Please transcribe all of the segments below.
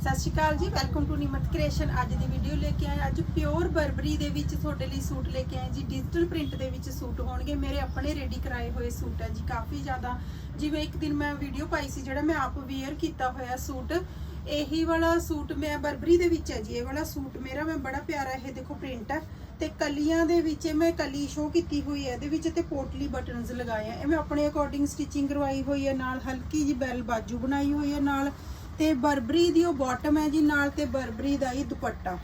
ਸਤਿ ਸ਼੍ਰੀ ਅਕਾਲ ਜੀ welcome to ਨਿਮਤ creation ਅੱਜ ਦੀ ਵੀਡੀਓ ਲੈ ਕੇ ਆਏ ਅੱਜ ਪਿਓਰ ਬਰਬਰੀ ਦੇ ਵਿੱਚ ਤੁਹਾਡੇ ਲਈ ਸੂਟ ਲੈ ਕੇ ਆਏ ਜੀ। ਡਿਜੀਟਲ ਪ੍ਰਿੰਟ ਦੇ ਵਿੱਚ ਸੂਟ ਹੋਣਗੇ। ਮੇਰੇ ਆਪਣੇ ਰੈਡੀ ਕਰਾਏ ਹੋਏ ਸੂਟ ਹੈ ਜੀ, ਕਾਫੀ ਜ਼ਿਆਦਾ। ਜਿਵੇਂ ਇੱਕ ਦਿਨ ਮੈਂ ਵੀਡੀਓ ਪਾਈ ਸੀ, ਜਿਹੜਾ ਮੈਂ ਆਪ ਵੇਅਰ ਕੀਤਾ ਹੋਇਆ ਸੂਟ, ਇਹੀ ਵਾਲਾ ਸੂਟ ਮੈਂ ਬਰਬਰੀ ਦੇ ਵਿੱਚ ਹੈ ਜੀ। ਇਹ ਵਾਲਾ ਸੂਟ ਮੇਰਾ, ਮੈਂ ਬੜਾ ਪਿਆਰਾ ਇਹ ਦੇਖੋ ਪ੍ਰਿੰਟ ਹੈ। ਤੇ ਕਲੀਆਂ ਦੇ ਵਿੱਚ ਇਹ ਮੈਂ ਕਲੀ ਸ਼ੋ ਕੀਤੀ ਹੋਈ ਹੈ। ਇਹਦੇ ਵਿੱਚ ਤੇ ਪੋਟਲੀ ਬਟਨਸ ਲਗਾਏ ਆ। ਇਹ ਮੈਂ ਆਪਣੇ ਅਕੋਰਡਿੰਗ ਸਟਿਚਿੰਗ ਕਰਵਾਈ ਹੋਈ ਹੈ। ਨਾਲ ਹਲਕੀ ਜੀ ਬੈਲ ਬਾਜੂ ਬਣਾਈ ਹੋਈ ਹੈ। ਨਾਲ ਤੇ ਬਰਬਰੀ ਦੀ ਉਹ ਬਾਟਮ ਹੈ ਜੀ, ਨਾਲ ਤੇ ਬਰਬਰੀ ਦਾ ਹੀ ਦੁਪੱਟਾ।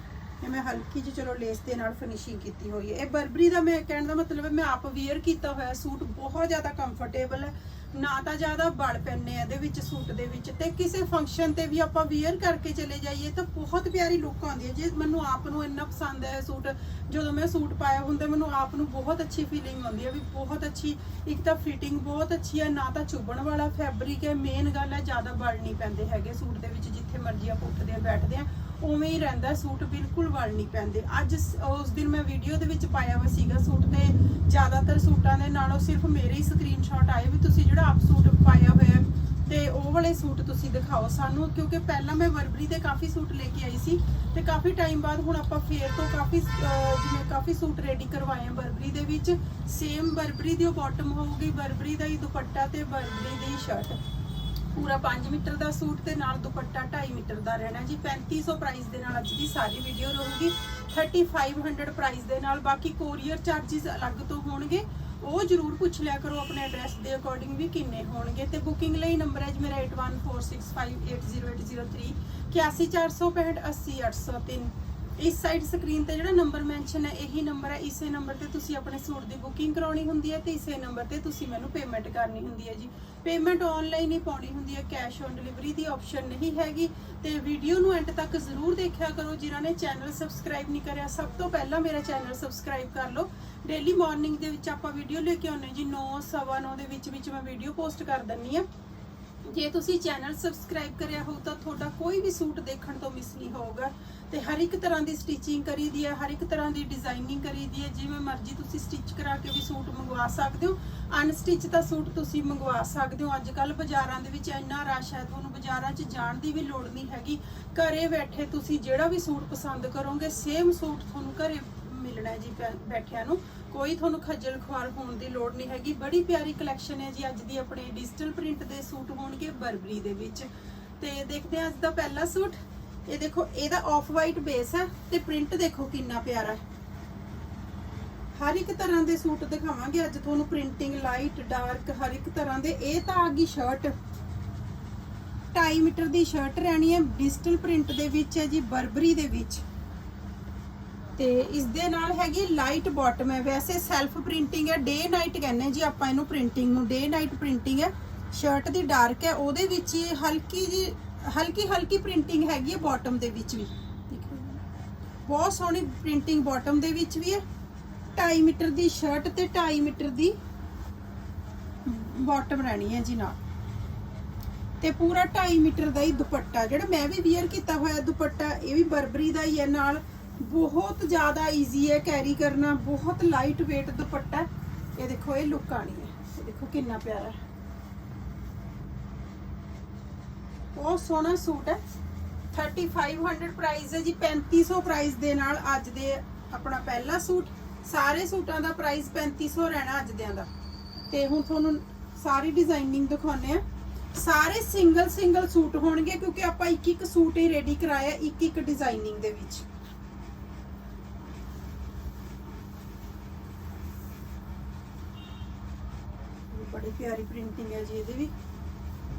ਇਹ ਮੈਂ ਹਲਕੀ ਜਿਹੀ ਚਲੋ ਲੇਸ ਦੇ ਨਾਲ ਫਿਨਿਸ਼ਿੰਗ ਕੀਤੀ ਹੋਈ ਹੈ। ਇਹ ਬਰਬਰੀ ਦਾ ਮੈਂ ਕਹਿਣ ਦਾ ਮਤਲਬ ਹੈ, ਮੈਂ ਆਪ ਵੇਅਰ ਕੀਤਾ ਹੋਇਆ ਸੂਟ, ਬਹੁਤ ਜ਼ਿਆਦਾ ਕੰਫਰਟੇਬਲ ਹੈ। ਨਾ ਤਾਂ ਜ਼ਿਆਦਾ ਬਲ ਪੈਣੇ ਆ ਇਹਦੇ ਵਿੱਚ, ਸੂਟ ਦੇ ਵਿੱਚ। ਤੇ ਕਿਸੇ ਫੰਕਸ਼ਨ ਤੇ ਵੀ ਆਪਾਂ ਵੇਅਰ ਕਰਕੇ ਚਲੇ ਜਾਈਏ ਤਾਂ ਬਹੁਤ ਪਿਆਰੀ ਲੁੱਕ ਆਉਂਦੀ ਹੈ। ਜੇ ਮੈਨੂੰ ਆਪ ਨੂੰ ਇੰਨਾ ਪਸੰਦ ਹੈ ਸੂਟ, ਜਦੋਂ ਮੈਂ ਸੂਟ ਪਾਇਆ ਹੁੰਦਾ, ਮੈਨੂੰ ਆਪ ਨੂੰ ਬਹੁਤ ਅੱਛੀ ਫੀਲਿੰਗ ਆਉਂਦੀ ਹੈ ਵੀ ਬਹੁਤ ਅੱਛੀ, ਇੱਕ ਤਾਂ ਫਿਟਿੰਗ ਬਹੁਤ ਅੱਛੀ ਹੈ, ਨਾ ਤਾਂ ਚੁੱਭਣ ਵਾਲਾ ਫੈਬਰਿਕ ਹੈ। ਮੇਨ ਗੱਲ ਹੈ ਜ਼ਿਆਦਾ ਬਲ ਨਹੀਂ ਪੈਂਦੇ ਹੈਗੇ ਸੂਟ ਦੇ ਵਿੱਚ, ਜਿੱਥੇ ਮਰਜ਼ੀ ਆਪਾਂ ਉੱਠਦੇ ਆ ਬੈਠਦੇ ਆ ਉਵੇਂ ਹੀ ਰਹਿੰਦਾ, ਸੂਟ ਬਿਲਕੁਲ ਵਲ ਨਹੀਂ ਪੈਂਦੇ। ਅੱਜ ਉਸ ਦਿਨ ਮੈਂ ਵੀਡੀਓ ਦੇ ਵਿੱਚ ਪਾਇਆ ਹੋਇਆ ਸੀਗਾ ਸੂਟ ਤੇ, ਜ਼ਿਆਦਾਤਰ ਸੂਟਾਂ ਦੇ ਨਾਲੋਂ ਸਿਰਫ ਮੇਰੇ ਹੀ ਸਕਰੀਨਸ਼ਾਟ ਆਏ ਵੀ ਤੁਸੀਂ ਜਿਹੜਾ ਆਪ ਸੂਟ ਪਾਇਆ ਹੋਇਆ ਤੇ ਉਹ ਵਾਲੇ ਸੂਟ ਤੁਸੀਂ ਦਿਖਾਓ ਸਾਨੂੰ, ਕਿਉਂਕਿ ਪਹਿਲਾਂ ਮੈਂ ਵਰਬਰੀ ਦੇ ਕਾਫੀ ਸੂਟ ਲੈ ਕੇ ਆਈ ਸੀ, ਤੇ ਕਾਫੀ ਟਾਈਮ ਬਾਅਦ ਹੁਣ ਆਪਾਂ ਫੇਰ ਤੋਂ ਕਾਫੀ ਜਿਵੇਂ ਕਾਫੀ ਸੂਟ ਰੈਡੀ ਕਰਵਾਏ ਆ ਬਰਬਰੀ ਦੇ ਵਿੱਚ ਸੇਮ ਬਰਬਰੀ ਦੀ ਉਹ ਬਾਟਮ ਹੋਊਗੀ, ਬਰਬਰੀ ਦਾ ਹੀ ਦੁਪੱਟਾ ਤੇ ਬਰਬਰੀ ਦੀ ਸ਼ਰਟ ਪੂਰਾ 5 ਮੀਟਰ ਦਾ ਸੂਟ ਤੇ ਨਾਲ ਦੁਪੱਟਾ 2.5 ਮੀਟਰ ਦਾ ਰਹਿਣਾ ਜੀ। 3500 ਪ੍ਰਾਈਸ ਦੇ ਨਾਲ ਅੱਜ ਦੀ ਸਾਰੀ ਵੀਡੀਓ ਰਹੂਗੀ। 3500 ਪ੍ਰਾਈਸ ਦੇ ਨਾਲ ਬਾਕੀ ਕੋਰੀਅਰ ਚਾਰजेस ਅਲੱਗ ਤੋਂ ਹੋਣਗੇ। ਉਹ ਜਰੂਰ ਪੁੱਛ ਲਿਆ ਕਰੋ ਆਪਣੇ ਐਡਰੈਸ ਦੇ ਅਕੋਰਡਿੰਗ ਵੀ ਕਿੰਨੇ ਹੋਣਗੇ। ਤੇ ਬੁਕਿੰਗ ਲਈ ਨੰਬਰ ਹੈ ਜੀ ਮੇਰਾ 8146580803 8146580803 ਇਸ ਸਾਈਡ ਸਕਰੀਨ ਤੇ ਜਿਹੜਾ ਨੰਬਰ ਮੈਂਸ਼ਨ ਹੈ, ਇਹੀ ਨੰਬਰ ਹੈ। ਇਸੇ ਨੰਬਰ ਤੇ ਤੁਸੀਂ ਆਪਣੇ ਸੂਟ ਦੀ ਬੁਕਿੰਗ ਕਰਾਉਣੀ ਹੁੰਦੀ ਹੈ ਤੇ ਇਸੇ ਨੰਬਰ ਤੇ ਤੁਸੀਂ ਮੈਨੂੰ ਪੇਮੈਂਟ ਕਰਨੀ ਹੁੰਦੀ ਹੈ ਜੀ। ਪੇਮੈਂਟ ਆਨਲਾਈਨ ਹੀ ਪਾਉਣੀ ਹੁੰਦੀ ਹੈ ਕੈਸ਼ ਔਨ ਡਿਲੀਵਰੀ ਦੀ ਆਪਸ਼ਨ ਨਹੀਂ ਹੈਗੀ। ਤੇ ਵੀਡੀਓ ਨੂੰ ਐਂਡ ਤੱਕ ਜ਼ਰੂਰ ਦੇਖਿਆ ਕਰੋ, ਜਿਨ੍ਹਾਂ ਨੇ ਚੈਨਲ ਸਬਸਕ੍ਰਾਈਬ ਨਹੀਂ ਕਰਿਆ। ਸਭ ਤੋਂ ਪਹਿਲਾਂ ਮੇਰਾ ਚੈਨਲ ਸਬਸਕ੍ਰਾਈਬ ਕਰ ਲਓ। ਡੇਲੀ ਮਾਰਨਿੰਗ ਦੇ ਵਿੱਚ ਆਪਾਂ ਵੀਡੀਓ ਲੈ ਕੇ ਆਉਂਦੇ ਜੀ। 9 ਸਵਾ 9 ਦੇ ਵਿੱਚ ਵਿੱਚ ਮੈਂ ਵੀਡੀਓ ਪੋਸਟ ਕਰ ਦਿੰਨੀ ਆ ਜੇ ਤੁਸੀਂ ਚੈਨਲ ਸਬਸਕ੍ਰਾਈਬ ਕਰਿਆ ਹੋ ਤਾਂ ਤੁਹਾਡਾ ਕੋਈ ਵੀ ਸੂਟ ਦੇਖਣ ਤੋਂ ਮਿਸ ਨਹੀਂ ਹੋਊਗਾ। ਤੇ ਹਰ ਇੱਕ ਤਰ੍ਹਾਂ ਦੀ ਸਟਿਚਿੰਗ ਕਰੀ ਦੀ ਹੈ ਹਰ ਇੱਕ ਤਰ੍ਹਾਂ ਦੀ ਡਿਜ਼ਾਈਨਿੰਗ ਕਰੀ ਦੀ ਹੈ ਜਿਵੇਂ ਮਰਜ਼ੀ ਤੁਸੀਂ ਸਟਿਚ ਕਰਾ ਕੇ ਵੀ ਸੂਟ ਮੰਗਵਾ ਸਕਦੇ ਹੋ। ਅਨਸਟਿਚ ਦਾ ਸੂਟ ਤੁਸੀਂ ਮੰਗਵਾ ਸਕਦੇ ਹੋ। ਅੱਜ ਕੱਲ ਬਾਜ਼ਾਰਾਂ ਦੇ ਵਿੱਚ ਇੰਨਾ ਰਸ਼ ਹੈ, ਤੁਹਾਨੂੰ ਬਾਜ਼ਾਰਾਂ 'ਚ ਜਾਣ ਦੀ ਵੀ ਲੋੜ ਨਹੀਂ ਹੈਗੀ। ਘਰੇ ਬੈਠੇ ਤੁਸੀਂ ਜਿਹੜਾ ਵੀ ਸੂਟ ਪਸੰਦ ਕਰੋਗੇ ਸੇਮ ਸੂਟ ਤੁਹਾਨੂੰ ਘਰੇ ਮਿਲਣਾ ਹੈ ਜੀ ਬੈ- ਬੈਠਿਆਂ ਨੂੰ। ਕੋਈ ਤੁਹਾਨੂੰ ਖੱਜਲ ਖੁਆਰ ਹੋਣ ਦੀ ਲੋੜ ਨਹੀਂ ਹੈਗੀ। ਬੜੀ ਪਿਆਰੀ ਕਲੈਕਸ਼ਨ ਹੈ ਜੀ ਅੱਜ ਦੀ ਆਪਣੇ ਡਿਜੀਟਲ ਪ੍ਰਿੰਟ ਦੇ ਸੂਟ ਹੋਣਗੇ ਬਰਬਰੀ ਦੇ ਵਿੱਚ। ਤੇ ਦੇਖਦੇ ਹਾਂ ਅੱਜ ਦਾ ਪਹਿਲਾ ਸੂਟ। ਇਹ ਦੇਖੋ, ਇਹਦਾ ਆਫ ਵਾਈਟ ਬੇਸ ਹੈ ਤੇ ਪ੍ਰਿੰਟ ਦੇਖੋ ਕਿੰਨਾ ਪਿਆਰਾ ਹੈ। ਹਰ ਇੱਕ ਤਰ੍ਹਾਂ ਦੇ ਸੂਟ ਦਿਖਾਵਾਂਗੇ। ਅੱਜ ਤੁਹਾਨੂੰ ਪ੍ਰਿੰਟਿੰਗ ਲਾਈਟ ਡਾਰਕ ਹਰ ਇੱਕ ਤਰ੍ਹਾਂ ਦੇ। ਇਹ ਤਾਂ ਆ ਗਈ ਸ਼ਰਟ 2.5 ਮੀਟਰ ਦੀ ਸ਼ਰਟ ਰਹਿਣੀ ਹੈ ਡਿਜੀਟਲ ਪ੍ਰਿੰਟ ਦੇ ਵਿੱਚ ਹੈ ਜੀ, ਬਰਬਰੀ ਦੇ ਵਿੱਚ। ਤੇ ਇਸ ਦੇ ਨਾਲ ਹੈਗੀ ਲਾਈਟ ਬਾਟਮ ਹੈ। ਵੈਸੇ ਸੈਲਫ ਪ੍ਰਿੰਟਿੰਗ ਹੈ। ਡੇ ਨਾਈਟ ਕਹਿੰਦੇ ਜੀ ਆਪਾਂ ਇਹਨੂੰ ਪ੍ਰਿੰਟਿੰਗ ਨੂੰ। ਡੇ ਨਾਈਟ ਪ੍ਰਿੰਟਿੰਗ ਹੈ। ਸ਼ਰਟ ਦੀ ਡਾਰਕ ਹੈ। ਉਹਦੇ ਵਿੱਚ ਹੀ ਹਲਕੀ ਜੀ ਹਲਕੀ ਹਲਕੀ ਪ੍ਰਿੰਟਿੰਗ ਹੈਗੀ ਹੈ ਬਾਟਮ ਦੇ ਵਿੱਚ ਵੀ। ਠੀਕ ਹੈ ਬਹੁਤ ਸੋਹਣੀ ਪ੍ਰਿੰਟਿੰਗ ਬਾਟਮ ਦੇ ਵਿੱਚ ਵੀ ਹੈ। 2.5 ਮੀਟਰ ਦੀ ਸ਼ਰਟ ਤੇ 2.5 ਮੀਟਰ ਦੀ ਬਾਟਮ ਰਹਿਣੀ ਹੈ ਜੀ ਨਾਲ। ਤੇ ਪੂਰਾ 2.5 ਮੀਟਰ ਦਾ ਹੀ ਦੁਪੱਟਾ, ਜਿਹੜਾ ਮੈਂ ਵੀ ਵੇਅਰ ਕੀਤਾ ਹੋਇਆ ਦੁਪੱਟਾ, ਇਹ ਵੀ ਬਰਬਰੀ ਦਾ ਹੀ ਹੈ ਨਾਲ। ਬਹੁਤ ਜ਼ਿਆਦਾ ਈਜ਼ੀ ਹੈ ਕੈਰੀ ਕਰਨਾ। ਬਹੁਤ ਲਾਈਟ weight ਦੁਪੱਟਾ। ਇਹ ਦੇਖੋ, ਇਹ ਲੁੱਕ ਆਣੀ ਹੈ। ਇਹ ਦੇਖੋ ਕਿੰਨਾ ਪਿਆਰਾ ਹੈ ਬਹੁਤ ਸੋਹਣਾ ਸੂਟ ਹੈ। 3500 ਪ੍ਰਾਈਸ ਹੈ ਜੀ 3500 ਪ੍ਰਾਈਸ ਦੇ ਨਾਲ ਅੱਜ ਦੇ ਆਪਣਾ ਪਹਿਲਾ ਸੂਟ। ਸਾਰੇ ਸੂਟਾਂ ਦਾ ਪ੍ਰਾਈਸ 3500 ਰਹਿਣਾ ਅੱਜ ਦਿਆਂ ਦਾ। ਤੇ ਹੁਣ ਤੁਹਾਨੂੰ ਸਾਰੀ ਡਿਜ਼ਾਈਨਿੰਗ ਦਿਖਾਉਨੇ ਆ ਸਾਰੇ ਸਿੰਗਲ ਸਿੰਗਲ ਸੂਟ ਹੋਣਗੇ ਕਿਉਂਕਿ ਆਪਾਂ ਇੱਕ ਇੱਕ ਸੂਟ ਹੀ ਰੈਡੀ ਕਰਾਇਆ ਇੱਕ ਇੱਕ ਡਿਜ਼ਾਈਨਿੰਗ ਦੇ ਵਿੱਚ। ਬੜੀ ਪਿਆਰੀ ਪ੍ਰਿੰਟਿੰਗ ਹੈ ਜੀ ਇਹਦੇ ਵੀ।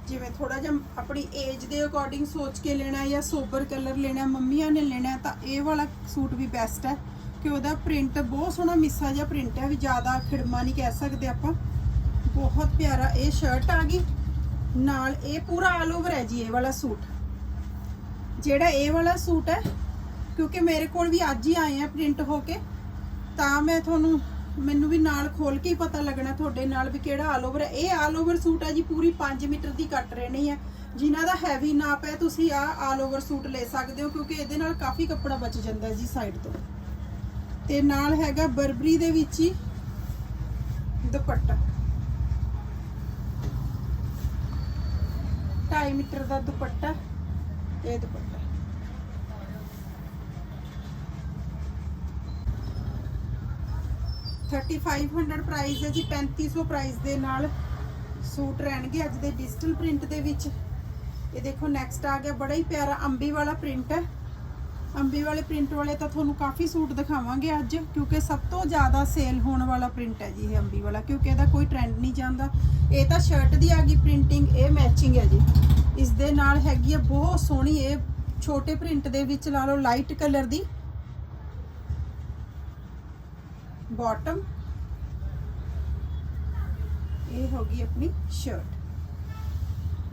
ਜਿਵੇਂ ਥੋੜਾ ਜਿਹਾ ਆਪਣੀ ਏਜ ਦੇ ਅਕੋਰਡਿੰਗ ਸੋਚ ਕੇ ਲੈਣਾ ਜਾਂ ਸੋਬਰ ਕਲਰ ਲੈਣਾ, ਮੰਮੀਆਂ ਨੇ ਲੈਣਾ ਤਾਂ ਇਹ ਵਾਲਾ ਸੂਟ ਵੀ ਬੈਸਟ ਹੈ ਕਿ ਉਹਦਾ ਪ੍ਰਿੰਟ ਬਹੁਤ ਸੋਹਣਾ ਮਿੱਸਾ ਜਿਹਾ ਪ੍ਰਿੰਟ ਹੈ, ਵੀ ਜ਼ਿਆਦਾ ਖਿੜਮਾ ਨਹੀਂ ਕਹਿ ਸਕਦੇ ਆਪਾਂ। ਬਹੁਤ ਪਿਆਰਾ ਇਹ ਸ਼ਰਟ ਆ ਗਈ। ਨਾਲ ਇਹ ਪੂਰਾ ਆਲ ਓਵਰ ਹੈ ਜੀ ਇਹ ਵਾਲਾ ਸੂਟ। ਜਿਹੜਾ ਇਹ ਵਾਲਾ ਸੂਟ ਹੈ, ਕਿਉਂਕਿ ਮੇਰੇ ਕੋਲ ਵੀ ਅੱਜ ਹੀ ਆਏ ਆ ਪ੍ਰਿੰਟ ਹੋ ਕੇ, ਤਾਂ ਮੈਂ ਤੁਹਾਨੂੰ ਮੈਨੂੰ ਵੀ ਨਾਲ ਖੋਲ ਕੇ ਹੀ ਪਤਾ ਲੱਗਣਾ ਤੁਹਾਡੇ ਨਾਲ ਵੀ ਕਿਹੜਾ ਆਲ ਓਵਰ ਹੈ। ਇਹ ਆਲ ਓਵਰ ਸੂਟ ਹੈ ਜੀ, ਪੂਰੀ 5 ਮੀਟਰ ਦੀ ਕੱਟ ਰਹਿਣੀ ਹੈ। ਜਿਨ੍ਹਾਂ ਦਾ ਹੈਵੀ ਨਾਪ ਹੈ, ਤੁਸੀਂ ਆ ਆਲ ਓਵਰ ਸੂਟ ਲੈ ਸਕਦੇ ਹੋ, ਕਿਉਂਕਿ ਇਹਦੇ ਨਾਲ ਕਾਫੀ ਕੱਪੜਾ ਬਚ ਜਾਂਦਾ ਜੀ ਸਾਈਡ ਤੋਂ। ਤੇ ਨਾਲ ਹੈਗਾ ਬਰਬਰੀ ਦੇ ਵਿੱਚ ਹੀ ਦੁਪੱਟਾ। 2.5 ਮੀਟਰ ਦਾ ਦੁਪੱਟਾ, ਇਹ ਦੁਪੱਟਾ। 3500 ਪ੍ਰਾਈਸ ਹੈ ਜੀ 3500 ਪ੍ਰਾਈਸ ਦੇ ਨਾਲ ਸੂਟ ਰਹਿਣਗੇ ਅੱਜ ਦੇ ਡਿਜੀਟਲ ਪ੍ਰਿੰਟ ਦੇ ਵਿੱਚ। ਇਹ ਦੇਖੋ ਨੈਕਸਟ ਆ ਗਿਆ, ਬੜਾ ਹੀ ਪਿਆਰਾ ਅੰਬੀ ਵਾਲਾ ਪ੍ਰਿੰਟ ਹੈ। ਅੰਬੀ ਵਾਲੇ ਪ੍ਰਿੰਟ ਵਾਲੇ ਤਾਂ ਤੁਹਾਨੂੰ ਕਾਫੀ ਸੂਟ ਦਿਖਾਵਾਂਗੇ ਅੱਜ, ਕਿਉਂਕਿ ਸਭ ਤੋਂ ਜ਼ਿਆਦਾ ਸੇਲ ਹੋਣ ਵਾਲਾ ਪ੍ਰਿੰਟ ਹੈ ਜੀ ਇਹ ਅੰਬੀ ਵਾਲਾ, ਕਿਉਂਕਿ ਇਹਦਾ ਕੋਈ ਟ੍ਰੈਂਡ ਨਹੀਂ ਜਾਂਦਾ। ਇਹ ਤਾਂ ਸ਼ਰਟ ਦੀ ਆ ਗਈ ਪ੍ਰਿੰਟਿੰਗ ਇਹ ਮੈਚਿੰਗ ਹੈ ਜੀ। ਇਸ ਦੇ ਨਾਲ ਹੈਗੀ ਹੈ ਬਹੁਤ ਸੋਹਣੀ, ਇਹ ਛੋਟੇ ਪ੍ਰਿੰਟ ਦੇ ਵਿੱਚ ਲਾ ਲਓ ਲਾਈਟ ਕਲਰ ਦੀ। ਬਾਟਮ ਇਹ ਹੋ ਗਈ ਆਪਣੀ ਸ਼ਰਟ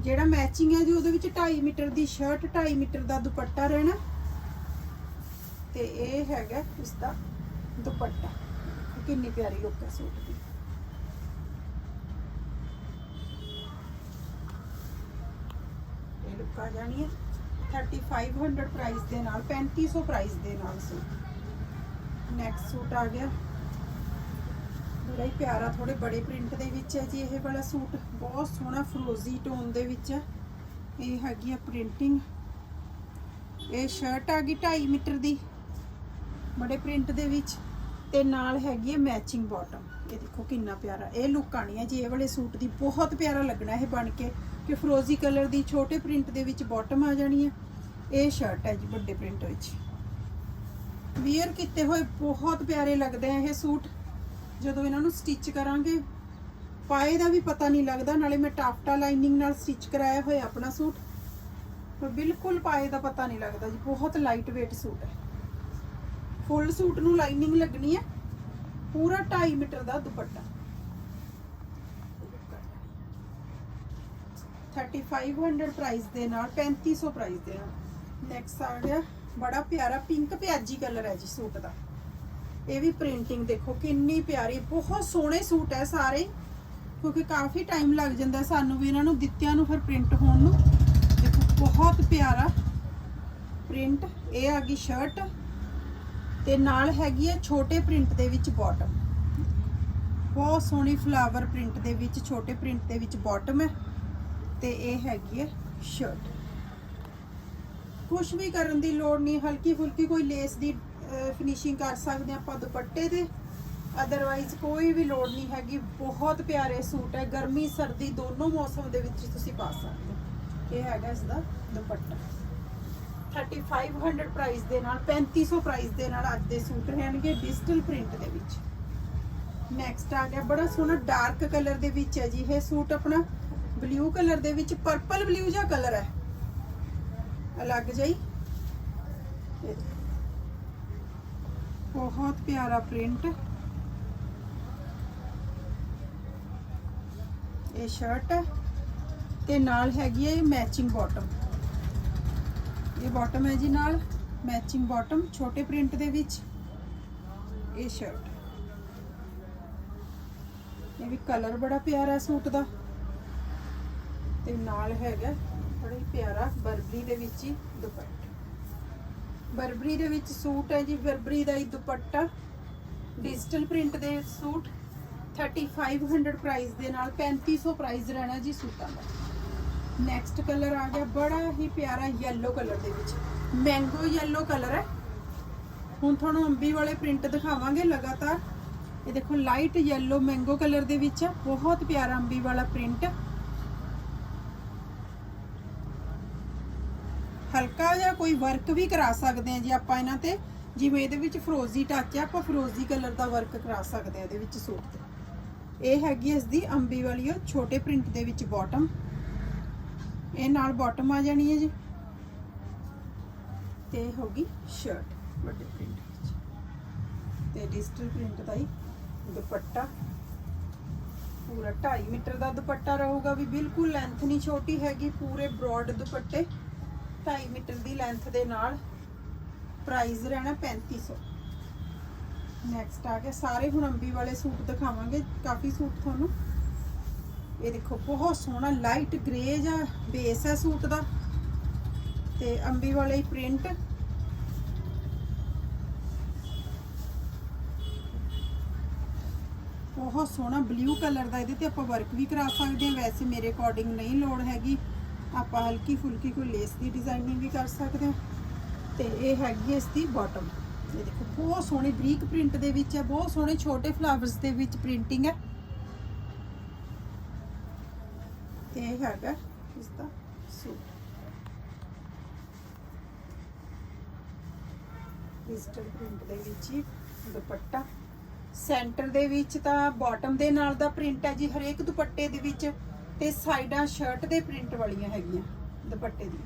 ਜਿਹੜਾ ਮੈਚਿੰਗ ਹੈ ਜੀ, ਉਹਦੇ ਵਿੱਚ 2.5 ਮੀਟਰ ਦੀ ਸ਼ਰਟ 2.5 ਮੀਟਰ ਦਾ ਦੁਪੱਟਾ ਰਹਿਣਾ। ਤੇ ਇਹ ਹੈਗਾ ਇਸ ਦਾ ਦੁਪੱਟਾ। ਕਿੰਨੀ ਪਿਆਰੀ ਲੁੱਕ ਹੈ ਸੂਟ ਦੀ। ਇਹ ਲੁੱਕ ਆ ਜਾਣੀ ਹੈ 3500 ਪ੍ਰਾਈਸ ਦੇ ਨਾਲ 3500 ਪ੍ਰਾਈਸ ਦੇ ਨਾਲ ਸੂਟ ਨੈਕਸਟ ਸੂਟ ਆ ਗਿਆ। ਬੜਾ ਹੀ ਪਿਆਰਾ ਥੋੜੇ ਬੜੇ ਪ੍ਰਿੰਟ ਦੇ ਵਿੱਚ ਹੈ ਜੀ, ਇਹ ਵਾਲਾ ਸੂਟ ਬਹੁਤ ਸੋਹਣਾ ਫਰੋਜ਼ੀ ਟੋਨ ਦੇ ਵਿੱਚ ਹੈ। ਇਹ ਹੈਗੀ ਆ ਪ੍ਰਿੰਟਿੰਗ ਇਹ ਸ਼ਰਟ ਆ ਗਈ 2.5 ਮੀਟਰ ਦੀ, ਬੜੇ ਪ੍ਰਿੰਟ ਦੇ ਵਿੱਚ। ਤੇ ਨਾਲ ਹੈਗੀ ਹੈ ਮੈਚਿੰਗ ਬਾਟਮ ਇਹ ਦੇਖੋ ਕਿੰਨਾ ਪਿਆਰਾ, ਇਹ ਲੁੱਕ ਆਣੀ ਹੈ ਜੀ, ਇਹ ਵਾਲੇ ਸੂਟ ਦੀ ਬਹੁਤ ਪਿਆਰਾ ਲੱਗਣਾ ਇਹ ਬਣ ਕੇ, ਕਿ ਫਰੋਜ਼ੀ ਕਲਰ ਦੀ ਛੋਟੇ ਪ੍ਰਿੰਟ ਦੇ ਵਿੱਚ ਬਾਟਮ ਆ ਜਾਣੀ ਹੈ। ਇਹ ਸ਼ਰਟ ਹੈ ਜੀ, ਵੱਡੇ ਪ੍ਰਿੰਟ ਵਿੱਚ। ਵੀਅਰ ਕੀਤੇ ਹੋਏ ਬਹੁਤ ਪਿਆਰੇ ਲੱਗਦੇ ਆ ਇਹ ਸੂਟ। ਜਦੋਂ ਇਹਨਾਂ ਨੂੰ ਸਟਿਚ ਕਰਾਂਗੇ ਪਾਏ ਦਾ ਵੀ ਪਤਾ ਨਹੀਂ ਲੱਗਦਾ, ਨਾਲੇ ਮੈਂ ਟਾਫਟਾ ਲਾਈਨਿੰਗ ਨਾਲ ਸਟਿਚ ਕਰਾਇਆ ਹੋਇਆ ਆਪਣਾ ਸੂਟ, ਪਰ ਬਿਲਕੁਲ ਪਾਏ ਦਾ ਪਤਾ ਨਹੀਂ ਲੱਗਦਾ ਜੀ, ਬਹੁਤ ਲਾਈਟ weight ਸੂਟ ਹੈ। ਫੁੱਲ ਸੂਟ ਨੂੰ ਲਾਈਨਿੰਗ ਲੱਗਣੀ ਹੈ, ਪੂਰਾ 2.5 ਮੀਟਰ ਦਾ ਦੁਪੱਟਾ। 3500 ਪ੍ਰਾਈਸ ਦੇ ਨਾਲ 3500 ਪ੍ਰਾਈਸ ਦੇ ਨਾਲ। ਨੈਕਸਟ ਆ ਗਿਆ, ਬੜਾ ਪਿਆਰਾ ਪਿੰਕ ਪਿਆਜੀ ਕਲਰ ਹੈ ਜੀ ਸੂਟ ਦਾ। ਇਹ ਵੀ ਪ੍ਰਿੰਟਿੰਗ ਦੇਖੋ, ਕਿੰਨੀ ਪਿਆਰੀ, ਬਹੁਤ ਸੋਹਣੇ ਸੂਟ ਹੈ ਸਾਰੇ। ਕਿਉਂਕਿ ਕਾਫੀ ਟਾਈਮ ਲੱਗ ਜਾਂਦਾ ਸਾਨੂੰ ਵੀ ਇਹਨਾਂ ਨੂੰ ਦਿੱਤਿਆਂ ਨੂੰ ਫਿਰ ਪ੍ਰਿੰਟ ਹੋਣ ਨੂੰ। ਦੇਖੋ, ਬਹੁਤ ਪਿਆਰਾ ਪ੍ਰਿੰਟ ਇਹ ਆ ਗਈ ਸ਼ਰਟ ਤੇ ਨਾਲ ਹੈਗੀ ਹੈ ਛੋਟੇ ਪ੍ਰਿੰਟ ਦੇ ਵਿੱਚ ਬਾਟਮ ਬਹੁਤ ਸੋਹਣੀ ਫਲਾਵਰ ਪ੍ਰਿੰਟ ਦੇ ਵਿੱਚ, ਛੋਟੇ ਪ੍ਰਿੰਟ ਦੇ ਵਿੱਚ ਬਾਟਮ ਹੈ ਤੇ ਇਹ ਹੈਗੀ ਹੈ ਸ਼ਰਟ ਕੁਝ ਵੀ ਕਰਨ ਦੀ ਲੋੜ ਨਹੀਂ ਹਲਕੀ ਫੁਲਕੀ ਕੋਈ ਲੇਸ ਦੀ ਫਿਨਿਸ਼ਿੰਗ ਕਰ ਸਕਦੇ ਹਾਂ ਆਪਾਂ ਦੁਪੱਟੇ ਦੇ। ਅਦਰਵਾਈਜ਼ ਕੋਈ ਵੀ ਲੋੜ ਨਹੀਂ ਹੈਗੀ। ਬਹੁਤ ਪਿਆਰੇ ਸੂਟ ਹੈ। ਗਰਮੀ, ਸਰਦੀ ਦੋਨੋਂ ਮੌਸਮ ਦੇ ਵਿੱਚ ਤੁਸੀਂ ਪਾ ਸਕਦੇ ਹੋ। ਇਹ ਹੈਗਾ ਇਸ ਦਾ ਦੁਪੱਟਾ 3500 ਪ੍ਰਾਈਸ ਦੇ ਨਾਲ 3500 ਪ੍ਰਾਈਸ ਦੇ ਨਾਲ ਅੱਜ ਦੇ ਸੂਟ ਰਹਿਣਗੇ ਡਿਜੀਟਲ ਪ੍ਰਿੰਟ ਦੇ ਵਿੱਚ। ਨੈਕਸਟ ਆ ਗਿਆ। ਬੜਾ ਸੋਹਣਾ ਡਾਰਕ ਕਲਰ ਦੇ ਵਿੱਚ ਹੈ ਜੀ ਇਹ ਸੂਟ ਆਪਣਾ। ਬਲੂ ਕਲਰ ਦੇ ਵਿੱਚ। ਪਰਪਲ ਬਲੂ ਜਿਹਾ ਕਲਰ ਹੈ। ਅਲੱਗ ਜਿਹੀ ਇਹ ਦੇਖੋ। ਬਹੁਤ ਪਿਆਰਾ ਪ੍ਰਿੰਟ। ਇਹ ਸ਼ਰਟ ਹੈ ਤੇ ਨਾਲ ਹੈਗੀ ਹੈ ਮੈਚਿੰਗ ਬਾਟਮ ਇਹ ਬਾਟਮ ਹੈ ਜੀ ਨਾਲ ਮੈਚਿੰਗ ਬਾਟਮ ਛੋਟੇ ਪ੍ਰਿੰਟ ਦੇ ਵਿੱਚ। ਇਹ ਸ਼ਰਟ ਇਹ ਵੀ ਕਲਰ ਬੜਾ ਪਿਆਰਾ ਸੂਟ ਦਾ। ਤੇ ਨਾਲ ਹੈਗਾ ਬੜਾ ਹੀ ਪਿਆਰਾ ਬਰਬਰੀ ਦੇ ਵਿੱਚ ਹੀ ਦੁਪੱਟਾ। ਬਰਬਰੀ ਦੇ ਵਿੱਚ ਸੂਟ ਹੈ ਜੀ, ਬਰਬਰੀ ਦਾ ਹੀ ਦੁਪੱਟਾ। ਡਿਜੀਟਲ ਪ੍ਰਿੰਟ ਦੇ ਸੂਟ 3500 ਪ੍ਰਾਈਸ ਦੇ ਨਾਲ 3500 ਪ੍ਰਾਈਸ ਰਹਿਣਾ ਜੀ ਸੂਟਾਂ ਦਾ। ਨੈਕਸਟ ਕਲਰ ਆ ਗਿਆ, ਬੜਾ ਹੀ ਪਿਆਰਾ ਯੈਲੋ ਕਲਰ ਦੇ ਵਿੱਚ। ਮੈਂਗੋ ਯੈਲੋ ਕਲਰ ਹੈ। ਹੁਣ ਤੁਹਾਨੂੰ ਅੰਬੀ ਵਾਲੇ ਪ੍ਰਿੰਟ ਦਿਖਾਵਾਂਗੇ ਲਗਾਤਾਰ। ਇਹ ਦੇਖੋ ਲਾਈਟ ਯੈਲੋ ਮੈਂਗੋ ਕਲਰ ਦੇ ਵਿੱਚ ਹੈ। ਬਹੁਤ ਪਿਆਰਾ ਅੰਬੀ ਵਾਲਾ ਪ੍ਰਿੰਟ ਹਲਕਾ ਜਿਹਾ ਕੋਈ ਵਰਕ ਵੀ ਕਰਾ ਸਕਦੇ ਆ ਜੀ ਆਪਾਂ ਇਹਨਾਂ ਤੇ। ਜਿਵੇਂ ਇਹਦੇ ਵਿੱਚ ਫਰੋਜ਼ੀ ਟੱਚ ਹੈ ਆਪਾਂ ਫਰੋਜ਼ੀ ਕਲਰ ਦਾ ਵਰਕ ਕਰਾ ਸਕਦੇ ਆ ਇਹਦੇ ਵਿੱਚ ਸੂਟ ਤੇ। ਇਹ ਹੈਗੀ ਇਸ ਦੀ ਅੰਬੀ ਵਾਲੀ ਉਹ ਛੋਟੇ ਪ੍ਰਿੰਟ ਦੇ ਵਿੱਚ ਬਾਟਮ ਇਹ ਨਾਲ ਬਾਟਮ ਆ ਜਾਣੀ ਹੈ ਜੀ। ਤੇ ਇਹ ਹੋਗੀ ਸ਼ਰਟ ਵੱਡੇ ਪ੍ਰਿੰਟ ਵਿੱਚ। ਤੇ ਡਿਜੀਟਲ ਪ੍ਰਿੰਟ ਦਾ ਹੀ ਦੁਪੱਟਾ। ਪੂਰਾ 2.5 ਮੀਟਰ ਦਾ ਦੁਪੱਟਾ ਰਹੂਗਾ ਵੀ, ਬਿਲਕੁਲ ਲੈਂਥ ਨਹੀਂ ਛੋਟੀ ਹੈਗੀ, ਪੂਰੇ ਬ੍ਰੌਡ ਦੁਪੱਟੇ। 2.5 ਮੀਟਰ ਦੀ ਲੈਂਥ ਦੇ ਨਾਲ ਪ੍ਰਾਈਸ ਰਹਿਣਾ 3500 ਨੈਕਸਟ ਆ ਗਿਆ, ਸਾਰੇ ਹੁਣ ਅੰਬੀ ਵਾਲੇ ਸੂਟ ਦਿਖਾਵਾਂਗੇ, ਕਾਫੀ ਸੂਟ ਤੁਹਾਨੂੰ। ਇਹ ਦੇਖੋ, ਬਹੁਤ ਸੋਹਣਾ ਲਾਈਟ ਗ੍ਰੇ ਜਾਂ ਬੇਸ ਹੈ ਸੂਟ ਦਾ। ਤੇ ਅੰਬੀ ਵਾਲੇ ਹੀ ਪ੍ਰਿੰਟ ਬਹੁਤ ਸੋਹਣਾ ਬਲੂ ਕਲਰ ਦਾ ਇਹਦੇ ਤੇ ਆਪਾਂ ਵਰਕ ਵੀ ਕਰਾ ਸਕਦੇ ਹਾਂ। ਵੈਸੇ ਮੇਰੇ ਅਕੋਰਡਿੰਗ ਨਹੀਂ ਲੋੜ ਹੈਗੀ। ਆਪਾਂ ਹਲਕੀ ਫੁਲਕੀ ਕੋਈ ਲੇਸ ਦੀ ਡਿਜ਼ਾਈਨਿੰਗ ਵੀ ਕਰ ਸਕਦੇ ਹਾਂ। ਤੇ ਇਹ ਹੈਗੀ ਹੈ ਇਸ ਦੀ ਬਾਟਮ ਇਹ ਦੇਖੋ, ਬਹੁਤ ਸੋਹਣੇ ਬਰੀਕ ਪ੍ਰਿੰਟ ਦੇ ਵਿੱਚ ਹੈ, ਬਹੁਤ ਸੋਹਣੇ ਛੋਟੇ ਫਲਾਵਰਸ ਦੇ ਵਿੱਚ ਪ੍ਰਿੰਟਿੰਗ ਹੈ। ਤੇ ਇਹ ਹੈਗਾ ਇਸ ਦਾ ਸੂਟ। ਡਿਜੀਟਲ ਪ੍ਰਿੰਟ ਦੇ ਵਿੱਚ ਹੀ ਦੁਪੱਟਾ। ਸੈਂਟਰ ਦੇ ਵਿੱਚ ਤਾਂ ਬਾਟਮ ਦੇ ਨਾਲ ਦਾ ਪ੍ਰਿੰਟ ਹੈ ਜੀ, ਹਰੇਕ ਦੁਪੱਟੇ ਦੇ ਵਿੱਚ। ਤੇ ਸਾਈਡਾਂ ਸ਼ਰਟ ਦੇ ਪ੍ਰਿੰਟ ਵਾਲੀਆਂ ਹੈਗੀਆਂ, ਦੁਪੱਟੇ ਦੀ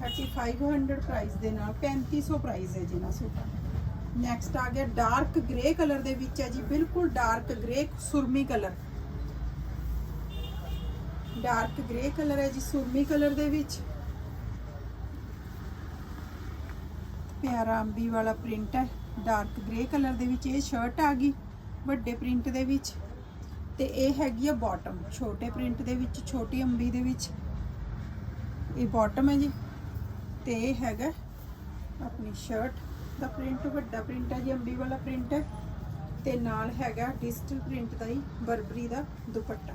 3500 ਪ੍ਰਾਈਸ ਦੇ ਨਾਲ 3500 ਪ੍ਰਾਈਸ ਹੈ ਜੀ ਨਾ ਸੂਟਾਂ ਨੈਕਸਟ ਆ ਗਿਆ ਡਾਰਕ ਗ੍ਰੇ ਕਲਰ ਦੇ ਵਿੱਚ ਹੈ ਜੀ, ਬਿਲਕੁਲ ਡਾਰਕ ਗ੍ਰੇ ਸੁਰਮੀ ਕਲਰ ਡਾਰਕ ਗ੍ਰੇ ਕਲਰ ਹੈ ਜੀ ਸੁਰਮੀ ਕਲਰ ਦੇ ਵਿੱਚ। ਪਿਆਰਾ ਅੰਬੀ ਵਾਲਾ ਪ੍ਰਿੰਟ ਹੈ ਡਾਰਕ ਗ੍ਰੇ ਕਲਰ ਦੇ ਵਿੱਚ ਇਹ ਸ਼ਰਟ ਆ ਗਈ, ਵੱਡੇ ਪ੍ਰਿੰਟ ਦੇ ਵਿੱਚ। ਤੇ ਇਹ ਹੈਗੀ ਆ ਬਾਟਮ ਛੋਟੇ ਪ੍ਰਿੰਟ ਦੇ ਵਿੱਚ, ਛੋਟੀ ਅੰਬੀ ਦੇ ਵਿੱਚ। ਇਹ ਬਾਟਮ ਹੈ ਜੀ। ਤੇ ਇਹ ਹੈਗਾ ਆਪਣੀ ਸ਼ਰਟ ਦਾ ਪ੍ਰਿੰਟ ਵੱਡਾ ਪ੍ਰਿੰਟ ਹੈ ਜੀ, ਅੰਬੀ ਵਾਲਾ ਪ੍ਰਿੰਟ ਹੈ। ਤੇ ਨਾਲ ਹੈਗਾ ਡਿਜੀਟਲ ਪ੍ਰਿੰਟ ਦਾ ਹੀ ਬਰਬਰੀ ਦਾ ਦੁਪੱਟਾ।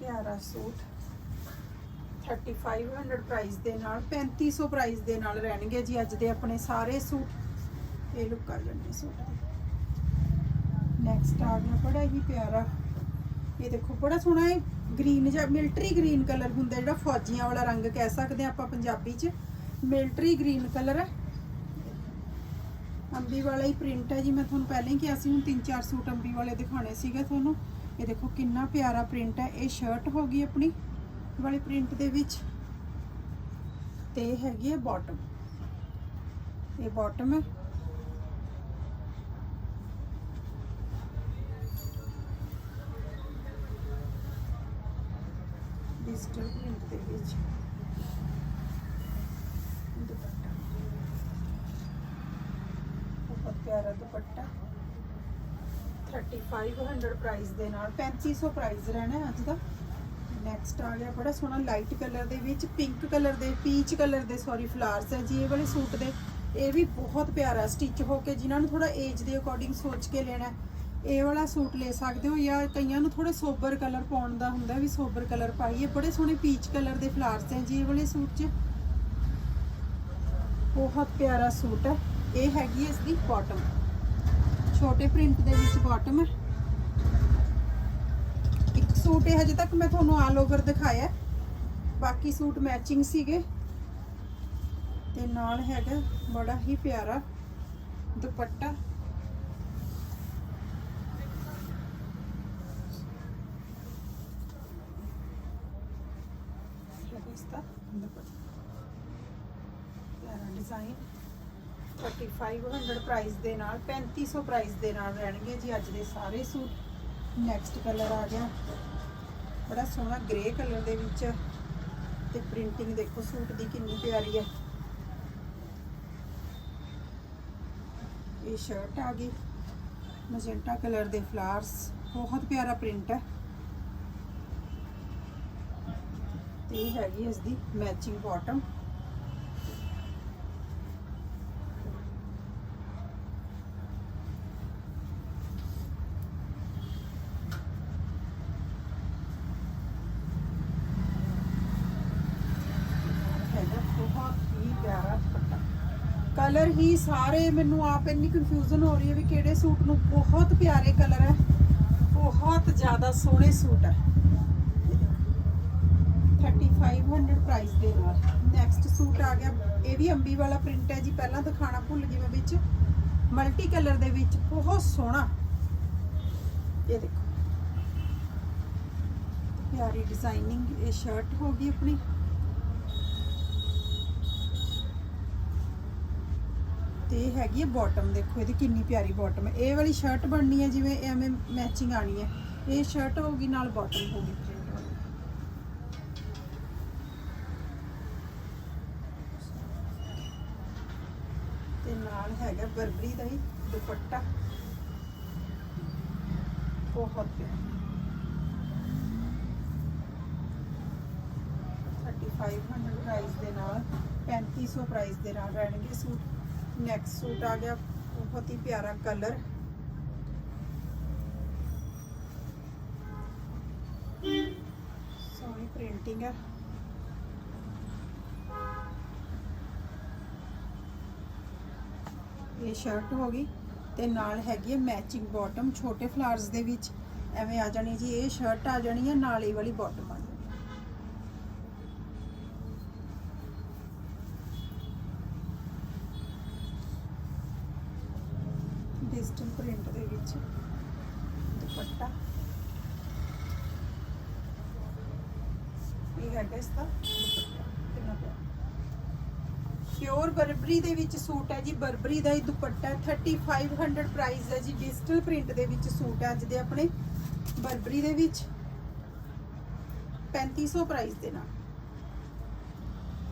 ਪਿਆਰਾ ਸੂਟ। 3500 ਪ੍ਰਾਈਸ ਦੇ ਨਾਲ 3500 ਪ੍ਰਾਈਸ ਦੇ ਨਾਲ ਰਹਿਣਗੇ ਜੀ ਅੱਜ ਦੇ ਆਪਣੇ ਸਾਰੇ ਸੂਟ। ਇਹ ਲੁੱਕ ਆ ਜਾਂਦੇ ਸੂਟ। ਦੇ ਨੈਕਸਟ ਆ ਗਿਆ ਬੜਾ ਹੀ ਪਿਆਰਾ। ਇਹ ਦੇਖੋ, ਬੜਾ ਸੋਹਣਾ ਹੈ ਗ੍ਰੀਨ ਜਾਂ ਮਿਲਟਰੀ ਗ੍ਰੀਨ ਕਲਰ ਹੁੰਦਾ ਜਿਹੜਾ ਫੌਜੀਆਂ ਵਾਲਾ ਰੰਗ ਕਹਿ ਸਕਦੇ ਆ ਆਪਾਂ ਪੰਜਾਬੀ 'ਚ। ਮਿਲਟਰੀ ਗ੍ਰੀਨ ਕਲਰ ਹੈ ਅੰਬੀ ਵਾਲਾ ਹੀ ਪ੍ਰਿੰਟ ਹੈ ਜੀ, ਮੈਂ ਤੁਹਾਨੂੰ ਪਹਿਲਾਂ ਹੀ ਕਿਹਾ ਸੀ, ਹੁਣ ਤਿੰਨ ਚਾਰ ਸੂਟ ਅੰਬੀ ਵਾਲੇ ਦਿਖਾਣੇ ਸੀਗੇ ਤੁਹਾਨੂੰ। ਇਹ ਦੇਖੋ, ਕਿੰਨਾ ਪਿਆਰਾ ਪ੍ਰਿੰਟ ਹੈ ਇਹ ਸ਼ਰਟ ਹੋ ਗਈ ਆਪਣੀ। ਵਾਲੇ ਪ੍ਰਿੰਟ ਦੇ ਵਿੱਚ ਤੇ ਹੈਗੀ ਹੈ ਬਾਟਮ ਇਹ ਬਾਟਮ ਹੈ ਡਿਜੀਟਲ ਪ੍ਰਿੰਟ ਦੇ ਵਿੱਚ। ਦੁਪੱਟਾ। ਬਹੁਤ ਪਿਆਰਾ ਦੁਪੱਟਾ। 3500 ਪ੍ਰਾਈਸ ਦੇ ਨਾਲ। 3500 ਪ੍ਰਾਈਸ ਰਹਿਣਾ ਅੱਜ ਦਾ। ਨੈਕਸਟ ਆ ਗਿਆ ਬੜਾ ਸੋਹਣਾ ਲਾਈਟ ਕਲਰ ਦੇ ਵਿੱਚ ਪਿੰਕ ਕਲਰ ਦੇ ਪੀਚ ਕਲਰ ਦੇ ਸੌਰੀ ਫਲਾਰਸ ਹੈ ਜੀ, ਇਹ ਵਾਲੇ ਸੂਟ ਦੇ। ਇਹ ਵੀ ਬਹੁਤ ਪਿਆਰਾ ਸਟਿਚ ਹੋ ਕੇ ਜਿਨ੍ਹਾਂ ਨੂੰ ਥੋੜਾ ਏਜ ਦੇ ਅਕੋਰਡਿੰਗ ਸੋਚ ਕੇ ਲੈਣਾ ਇਹ ਵਾਲਾ ਸੂਟ ਲੈ ਸਕਦੇ ਹੋ ਜਾਂ ਕਈਆਂ ਨੂੰ ਥੋੜੇ ਸੋਬਰ ਕਲਰ ਪਾਉਣ ਦਾ ਹੁੰਦਾ ਵੀ ਸੋਬਰ ਕਲਰ ਪਾਈਏ। ਬੜੇ ਸੋਹਣੇ ਪੀਚ ਕਲਰ ਦੇ ਫਲਾਰਸ ਹੈ ਜੀ ਇਹ ਵਾਲੇ ਸੂਟ 'ਚ। ਬਹੁਤ ਪਿਆਰਾ ਸੂਟ ਹੈ। ਇਹ ਹੈਗੀ ਹੈ ਇਸ ਦੀ ਬਾਟਮ ਛੋਟੇ ਪ੍ਰਿੰਟ ਦੇ ਵਿੱਚ ਬਾਟਮ ਹੈ। ਸੂਟ ਇਹ ਹਜੇ ਤੱਕ ਮੈਂ ਤੁਹਾਨੂੰ ਆਲ ਓਵਰ ਦਿਖਾਇਆ ਹੈ। ਬਾਕੀ ਸੂਟ ਮੈਚਿੰਗ ਸੀਗੇ। ਤੇ ਨਾਲ ਹੈਗਾ ਬੜਾ ਹੀ ਪਿਆਰਾ ਦੁਪੱਟਾ। ਹੈਗਾ ਇਸ ਦਾ ਦੁਪੱਟਾ। ਪਿਆਰਾ ਡਿਜ਼ਾਈਨ 3500 ਪ੍ਰਾਈਸ ਦੇ ਨਾਲ 3500 ਪ੍ਰਾਈਸ ਦੇ ਨਾਲ ਰਹਿਣਗੇ ਜੀ ਅੱਜ ਦੇ ਸਾਰੇ ਸੂਟ। ਨੈਕਸਟ ਕਲਰ ਆ ਗਿਆ। ਬੜਾ ਸੋਹਣਾ ਗ੍ਰੇ ਕਲਰ ਦੇ ਵਿੱਚ ਤੇ ਪ੍ਰਿੰਟਿੰਗ ਦੇਖੋ ਸੂਟ ਦੀ ਕਿੰਨੀ ਪਿਆਰੀ ਹੈ। ਇਹ ਸ਼ਰਟ ਆ ਗਈ ਮਜੈਂਟਾ ਕਲਰ ਦੇ ਫਲਾਰਸ ਬਹੁਤ ਪਿਆਰਾ ਪ੍ਰਿੰਟ ਹੈ। ਤੇ ਹੈਗੀ ਇਸ ਦੀ ਮੈਚਿੰਗ ਬਾਟਮ ਹੈਗਾ ਬਹੁਤ ਹੀ ਪਿਆਰਾ ਦੁਪੱਟਾ ਕਲਰ ਹੀ ਸਾਰੇ ਮੈਨੂੰ ਆਪ ਇੰਨੀ ਕਨਫਿਊਜ਼ਨ ਹੋ ਰਹੀ ਹੈ ਵੀ ਕਿਹੜੇ ਸੂਟ ਨੂੰ ਬਹੁਤ ਪਿਆਰੇ ਕਲਰ ਹੈ। ਬਹੁਤ ਜ਼ਿਆਦਾ ਸੋਹਣੇ ਸੂਟ ਹੈ। 3500 ਪ੍ਰਾਈਸ ਦੇ ਨਾਲ। ਨੈਕਸਟ ਸੂਟ ਆ ਗਿਆ। ਇਹ ਵੀ ਅੰਬੀ ਵਾਲਾ ਪ੍ਰਿੰਟ ਹੈ ਜੀ। ਪਹਿਲਾਂ ਦਿਖਾਣਾ ਭੁੱਲ ਗਈ ਮੈਂ ਵਿੱਚ। ਮਲਟੀ ਕਲਰ ਦੇ ਵਿੱਚ ਬਹੁਤ ਸੋਹਣਾ। ਇਹ ਦੇਖੋ। ਪਿਆਰੀ ਡਿਜ਼ਾਈਨਿੰਗ ਇਹ ਸ਼ਰਟ ਹੋ ਗਈ ਆਪਣੀ। ਤੇ ਇਹ ਹੈਗੀ ਹੈ ਬਾਟਮ ਦੇਖੋ ਇਹਦੀ ਕਿੰਨੀ ਪਿਆਰੀ ਬਾਟਮ ਹੈ ਇਹ ਵਾਲੀ ਸ਼ਰਟ ਬਣਨੀ ਹੈ ਜਿਵੇਂ ਐਵੇਂ ਮੈਚਿੰਗ ਆਣੀ ਹੈ ਇਹ ਸ਼ਰਟ ਹੋਊਗੀ ਨਾਲ ਬਾਟਮ ਹੋਊਗੀ। print ਵਾਲੀ। ਤੇ ਨਾਲ ਹੈਗਾ ਬਰਬਰੀ ਦਾ ਹੀ ਦੁਪੱਟਾ। ਬਹੁਤ ਪਿਆਰਾ। 3500 ਪ੍ਰਾਈਸ ਦੇ ਨਾਲ 3500 ਪ੍ਰਾਈਸ ਦੇ ਨਾਲ ਰਹਿਣਗੇ ਸੂਟ। ਨੈਕ ਸੂਟ ਆ ਗਿਆ, ਬਹੁਤ ਹੀ ਪਿਆਰਾ ਕਲਰ ਸੋਹਣੀ ਪ੍ਰਿੰਟਿੰਗ ਹੈ ਇਹ ਸ਼ਰਟ ਹੋ ਗਈ ਤੇ ਨਾਲ ਹੈਗੀ ਹੈ ਮੈਚਿੰਗ ਬਾਟਮ ਛੋਟੇ ਫਲਾਰਸ ਦੇ ਵਿੱਚ। ਐਵੇਂ ਆ ਜਾਣੀ ਜੀ, ਇਹ ਸ਼ਰਟ ਆ ਜਾਣੀ ਹੈ ਨਾਲ ਇਹ ਵਾਲੀ ਬਾਟਮ ਆ ਪ੍ਰਿੰਟ ਦੇ ਵਿੱਚ ਦੁਪੱਟਾ। ਇਹ ਹੈਗਾ ਇਸ ਦਾ ਦੁਪੱਟਾ। ਪਿਓਰ ਬਰਬਰੀ ਦੇ ਵਿੱਚ ਸੂਟ ਹੈ ਜੀ ਬਰਬਰੀ ਦਾ ਹੀ ਦੁਪੱਟਾ। 3500 ਪ੍ਰਾਈਸ ਹੈ ਜੀ ਡਿਜੀਟਲ ਪ੍ਰਿੰਟ ਦੇ ਵਿੱਚ ਸੂਟ ਹੈ ਅੱਜ ਦੇ ਆਪਣੇ ਬਰਬਰੀ ਦੇ ਵਿੱਚ। 3500 ਪ੍ਰਾਈਸ ਦੇ ਨਾਲ।